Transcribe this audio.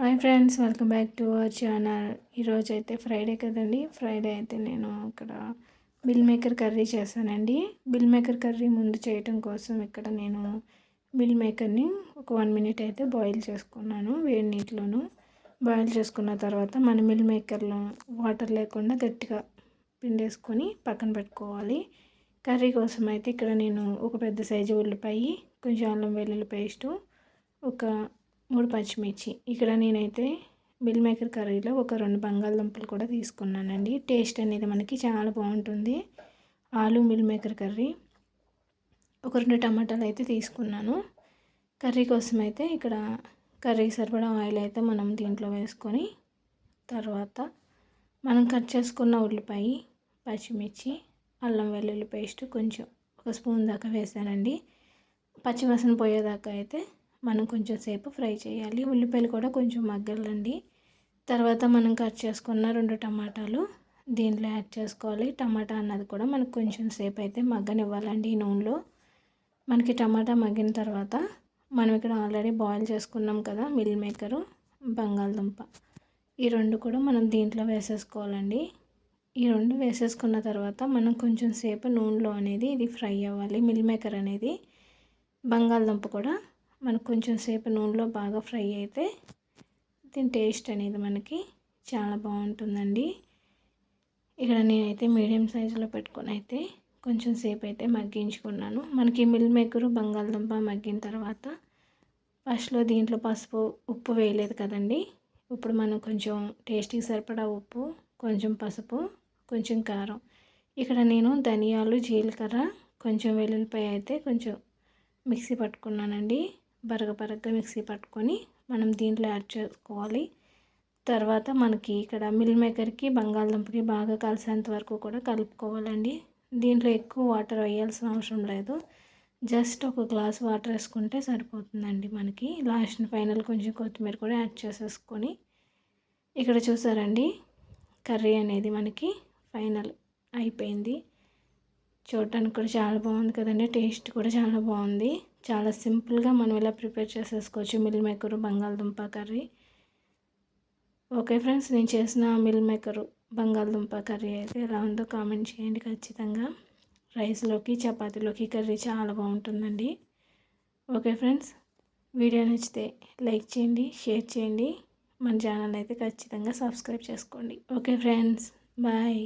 Hi friends welcome back to our channel. ఈరోజు అయితే Friday కదండి. ఫ్రైడే అయితే నేను ఇక్కడ బిల్ మేకర్ కర్రీ చేశానండి. బిల్ మేకర్ కర్రీ ముందు చేయటం కోసం ఇక్కడ నేను బిల్ మేకర్ని ఒక వన్ మినిట్ అయితే బాయిల్ చేసుకున్నాను వేడి నీటిలోను. బాయిల్ చేసుకున్న తర్వాత మన మిల్ మేకర్లో వాటర్ లేకుండా గట్టిగా పిండేసుకొని పక్కన పెట్టుకోవాలి. కర్రీ కోసం అయితే ఇక్కడ నేను ఒక పెద్ద సైజు ఉల్లిపాయ కొంచెం అల్లం వెల్లుల్లి పేస్టు ఒక మూడు పచ్చిమిర్చి. ఇక్కడ నేనైతే బిల్ మేకర్ కర్రీలో ఒక రెండు బంగాళదుంపలు కూడా తీసుకున్నానండి. టేస్ట్ అనేది మనకి చాలా బాగుంటుంది. ఆలు మిల్ మేకర్ కర్రీ. ఒక రెండు టమాటాలు అయితే తీసుకున్నాను. కర్రీ కోసం అయితే ఇక్కడ కర్రీ సరిపడా ఆయిల్ అయితే మనం దీంట్లో వేసుకొని తర్వాత మనం కట్ చేసుకున్న ఉల్లిపాయ పచ్చిమిర్చి అల్లం వెల్లుల్లి పేస్ట్ కొంచెం ఒక స్పూన్ దాకా వేసానండి. పచ్చివాసన పోయేదాకా అయితే మనం కొంచెం సేపు ఫ్రై చేయాలి. ఉల్లిపాయలు కూడా కొంచెం మగ్గాలండి. తర్వాత మనం కట్ చేసుకున్న రెండు టమాటాలు దీంట్లో యాడ్ చేసుకోవాలి. టమాటా అన్నది కూడా మనకు కొంచెం సేపు అయితే మగ్గనివ్వాలండి ఈ నూనెలో. మనకి టమాటా మగ్గిన తర్వాత మనం ఇక్కడ ఆల్రెడీ బాయిల్ చేసుకున్నాం కదా మిల్ మేకరు బంగాళదుంప. ఈ రెండు కూడా మనం దీంట్లో వేసేసుకోవాలండి. ఈ రెండు వేసేసుకున్న తర్వాత మనం కొంచెం సేపు నూనెలో అనేది ఇది ఫ్రై అవ్వాలి. మిల్ మేకర్ అనేది బంగాళదుంప కూడా మనకు కొంచెం సేపు నూనెలో బాగా ఫ్రై అయితే దీని టేస్ట్ అనేది మనకి చాలా బాగుంటుందండి. ఇక్కడ నేనైతే మీడియం సైజులో పెట్టుకొని అయితే కొంచెం సేపు అయితే మగ్గించుకున్నాను. మనకి మిల్ మేకరు బంగాళదుంప మగ్గిన తర్వాత ఫస్ట్లో దీంట్లో పసుపు ఉప్పు వేయలేదు కదండి. ఇప్పుడు మనం కొంచెం టేస్ట్కి సరిపడా ఉప్పు కొంచెం పసుపు కొంచెం కారం. ఇక్కడ నేను ధనియాలు జీలకర్ర కొంచెం వెల్లుల్లిపాయ అయితే కొంచెం మిక్సీ పట్టుకున్నానండి. బరగ బరగ మిక్సీ పట్టుకొని మనం దీంట్లో యాడ్ చేసుకోవాలి. తర్వాత మనకి ఇక్కడ మిల్ మేకర్కి బంగాళదుంపకి బాగా కలిసేంత వరకు కూడా కలుపుకోవాలండి. దీంట్లో ఎక్కువ వాటర్ వేయాల్సిన అవసరం లేదు. జస్ట్ ఒక గ్లాస్ వాటర్ వేసుకుంటే సరిపోతుందండి మనకి. లాస్ట్ ఫైనల్ కొంచెం కొత్తిమీర కూడా యాడ్ చేసేసుకొని ఇక్కడ చూసారండి? కర్రీ అనేది మనకి ఫైనల్ అయిపోయింది. చూడటానికి కూడా చాలా బాగుంది కదండి. టేస్ట్ కూడా చాలా బాగుంది. చాలా సింపుల్గా మనం ఇలా ప్రిపేర్ చేసేసుకోవచ్చు. మిల్ మేకరు బంగాళదుంప కర్రీ. ఓకే ఫ్రెండ్స్ నేను చేసిన మిల్ మేకరు బంగాళదుంప కర్రీ అయితే ఎలా ఉందో కామెంట్ చేయండి ఖచ్చితంగా. రైస్లోకి చపాతీలోకి కర్రీ చాలా బాగుంటుందండి. ఓకే ఫ్రెండ్స్ వీడియో నచ్చితే లైక్ చేయండి షేర్ చేయండి. మన ఛానల్ అయితే ఖచ్చితంగా సబ్స్క్రైబ్ చేసుకోండి. Okay friends bye.